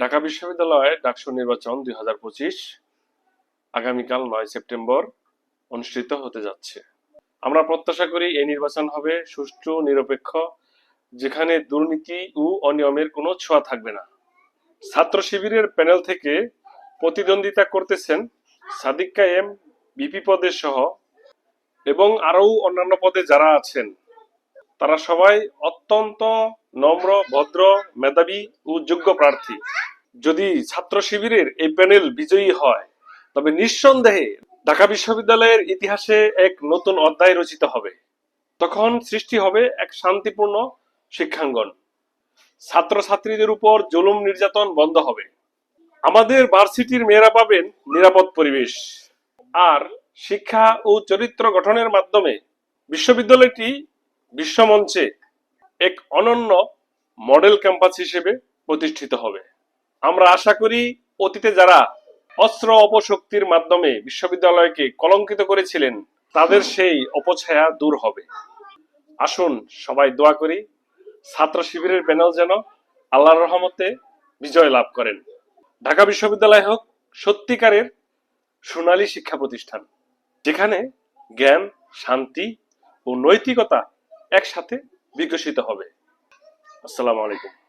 ঢাকা বিশ্ববিদ্যালয়ে ডাকসু নির্বাচন দুই হাজার পঁচিশ আগামীকাল নয় সেপ্টেম্বর অনুষ্ঠিত হতে যাচ্ছে। আমরা প্রত্যাশা করি এই নির্বাচন হবে সুষ্ঠু, নিরপেক্ষ, যেখানে দুর্নীতি ও অনিয়মের কোনো ছোঁয়া থাকবে না। ছাত্র শিবিরের প্যানেল থেকে প্রতিদ্বন্দ্বিতা করতেছেন সাদিক কায়েম, বিপি পদে সহ, এবং আরও অন্যান্য পদে যারা আছেন। তারা সবাই অত্যন্ত নম্র, ভদ্র, মেধাবী ও যোগ্য প্রার্থী। যদি ছাত্র শিবিরের এই প্যানেল বিজয়ী হয়, তবে নিঃসন্দেহে ঢাকা বিশ্ববিদ্যালয়ের ইতিহাসে এক নতুন অধ্যায় রচিত হবে। তখন সৃষ্টি হবে এক শান্তিপূর্ণ শিক্ষাঙ্গন। ছাত্রছাত্রীদের উপর জুলুম নির্যাতন বন্ধ হবে। আমাদের ভার্সিটির মেয়েরা পাবেন নিরাপদ পরিবেশ। আর শিক্ষা ও চরিত্র গঠনের মাধ্যমে বিশ্ববিদ্যালয়টি বিশ্বমঞ্চে এক অনন্য মডেল ক্যাম্পাস হিসেবে প্রতিষ্ঠিত হবে। আমরা আশা করি অতীতে যারা অস্ত্র অপশক্তির মাধ্যমে বিশ্ববিদ্যালয়কে কলঙ্কিত করেছিলেন, তাদের সেই অপছায়া দূর হবে। আসুন সবাই দোয়া করি, ছাত্র শিবিরের প্যানেল যেন আল্লাহর রহমতে বিজয় লাভ করেন। ঢাকা বিশ্ববিদ্যালয় হোক, সত্যিকারের সোনালী শিক্ষা প্রতিষ্ঠান, যেখানে জ্ঞান, শান্তি ও নৈতিকতা একসাথে বিকশিত হবে। আসসালামু আলাইকুম।